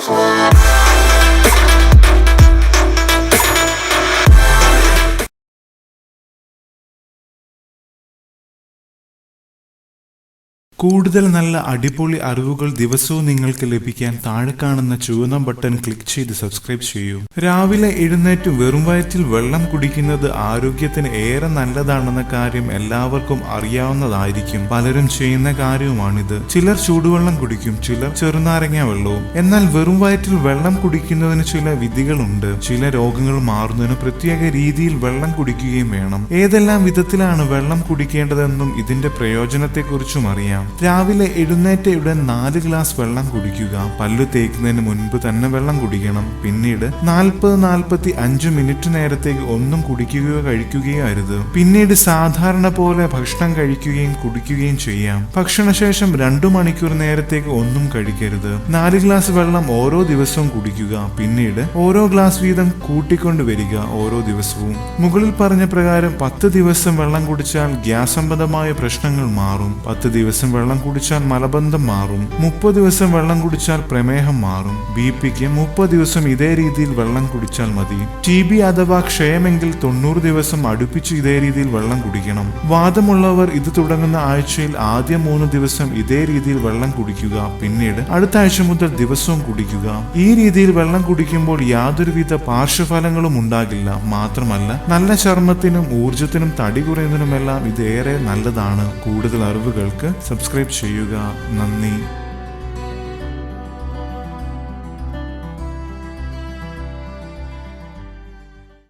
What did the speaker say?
forever. കൂടുതൽ നല്ല അടിപൊളി അറിവുകൾ ദിവസവും നിങ്ങൾക്ക് ലഭിക്കാൻ താഴെ കാണുന്ന ചുവന്ന ബട്ടൺ ക്ലിക്ക് ചെയ്ത് സബ്സ്ക്രൈബ് ചെയ്യൂ. രാവിലെ എഴുന്നേറ്റ് വെറും വയറ്റിൽ വെള്ളം കുടിക്കുന്നത് ആരോഗ്യത്തിന് ഏറെ നല്ലതാണെന്ന കാര്യം എല്ലാവർക്കും അറിയാവുന്നതായിരിക്കും. പലരും ചെയ്യുന്ന കാര്യവുമാണിത്. ചിലർ ചൂടുവെള്ളം കുടിക്കും ചിലർ ചെറുനാരങ്ങ വെള്ളവും. എന്നാൽ വെറും വയറ്റിൽ വെള്ളം കുടിക്കുന്നതിന് ചില വിധികളുണ്ട്. ചില രോഗങ്ങൾ മാറുന്നതിന് പ്രത്യേക രീതിയിൽ വെള്ളം കുടിക്കുകയും വേണം. ഏതെല്ലാം വിധത്തിലാണ് വെള്ളം കുടിക്കേണ്ടതെന്നും ഇതിന്റെ പ്രയോജനത്തെക്കുറിച്ചും അറിയാം. രാവിലെ എഴുന്നേറ്റ ഉടൻ നാല് ഗ്ലാസ് വെള്ളം കുടിക്കുക. പല്ലു തേക്കുന്നതിന് മുൻപ് തന്നെ വെള്ളം കുടിക്കണം. പിന്നീട് നാൽപ്പത് നാൽപ്പത്തി അഞ്ച് മിനിറ്റ് നേരത്തേക്ക് ഒന്നും കുടിക്കുകയോ കഴിക്കുകയോ അരുത്. പിന്നീട് സാധാരണ പോലെ ഭക്ഷണം കഴിക്കുകയും കുടിക്കുകയും ചെയ്യാം. ഭക്ഷണശേഷം രണ്ടു മണിക്കൂർ നേരത്തേക്ക് ഒന്നും കഴിക്കരുത്. നാല് ഗ്ലാസ് വെള്ളം ഓരോ ദിവസവും കുടിക്കുക. പിന്നീട് ഓരോ ഗ്ലാസ് വീതം കൂട്ടിക്കൊണ്ട് വരിക ഓരോ ദിവസവും. മുകളിൽ പറഞ്ഞ പ്രകാരം പത്ത് ദിവസം വെള്ളം കുടിച്ചാൽ ഗ്യാസ് സംബന്ധമായ പ്രശ്നങ്ങൾ മാറും. പത്ത് ദിവസം വെള്ളം കുടിച്ചാൽ മലബന്ധം മാറും. മുപ്പത് ദിവസം വെള്ളം കുടിച്ചാൽ പ്രമേഹം മാറും. ബി പിക്ക് മുപ്പത് ദിവസം ഇതേ രീതിയിൽ വെള്ളം കുടിച്ചാൽ മതി. ടി ബി അഥവാ ക്ഷയമെങ്കിൽ തൊണ്ണൂറ് ദിവസം അടുപ്പിച്ച് ഇതേ രീതിയിൽ വെള്ളം കുടിക്കണം. വാദമുള്ളവർ ഇത് തുടങ്ങുന്ന ആഴ്ചയിൽ ആദ്യ മൂന്ന് ദിവസം ഇതേ രീതിയിൽ വെള്ളം കുടിക്കുക. പിന്നീട് അടുത്ത ആഴ്ച മുതൽ ദിവസവും കുടിക്കുക. ഈ രീതിയിൽ വെള്ളം കുടിക്കുമ്പോൾ യാതൊരുവിധ പാർശ്വഫലങ്ങളും ഉണ്ടാകില്ല. മാത്രമല്ല നല്ല ചർമ്മത്തിനും ഊർജത്തിനും തടി കുറയുന്നതിനുമെല്ലാം ഇത് ഏറെ നല്ലതാണ്. കൂടുതൽ അറിവുകൾക്ക് സബ്സ്ക്രൈബ് ചെയ്യുക. നന്ദി.